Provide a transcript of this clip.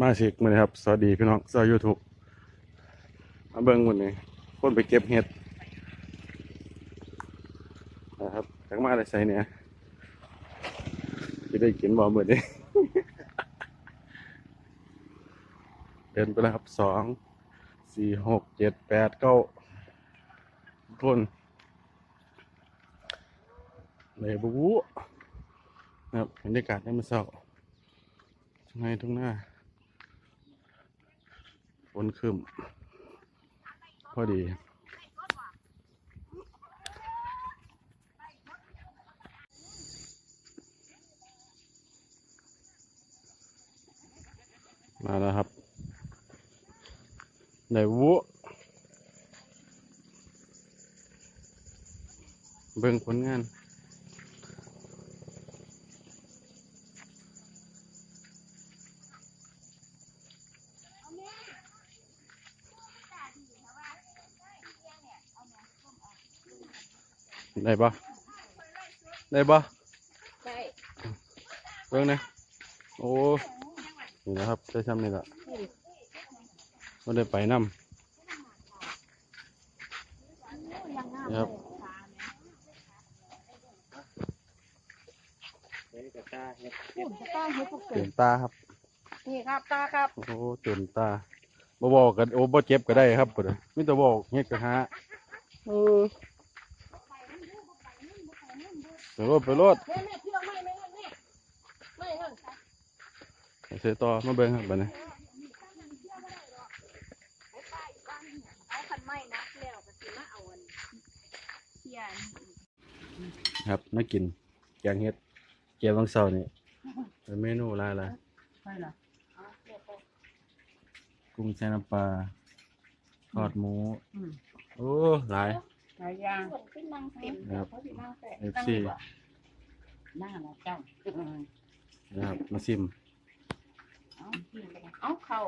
มาสิกมือนี้ครับ สวัสดีพี่น้องสวัสดียูทูบมาเบิ้งวันนี้คนไปเก็บเห็ดนะครับจากมาอะไรใส่เนี่ยจะได้กินบ่เหมือนนี้เดินไปแล้วครับสองสี่หกเจ็ดแปดเก้าคนเลยบู๊นะครับบรรยากาศยามมื้อเช้าทุ่งไร่ทุ่งนา ฝนครึมพอดี มาแล้วครับในวุเบิ่งผลงาน ได้ปะได้ปะได้เบิ่งนะโอ้นี่นะครับได้ซ้ำนี่ละไม่ได้ไปน้ำนี่ครับพูดจะต้องให้พวกเกิเต็ดมตาครับ นี่ครับตาครับ โอ้เต็มตาบ่บอกกันโอ้บ่เจ็บก็ได้ครับพุ่นน่ะมีแต่บอกเฮ็ดก็หาเออ ไปโลดไปโลดแม่แม่พี่ลองไม่ไม่ไม่ไม่เงินไปเสียต่อมาเบิ่งครับบัดนี้เอาคันไม่นะแล้วก็สิมาเอาอันเทียนครับมากินแกงเฮ็ดแกงบางเช้านี่เป็นเมนูหลายไม่หรอๆกุ้งแช่น้ำปลาทอดหมู อืม โอ้หลาย หลายอย่างขึ้นนั่งเต็มครับเขาสินั่งแต่ FC หน้าละเจ้านะครับมาซิม เอากินไปเอาเข้า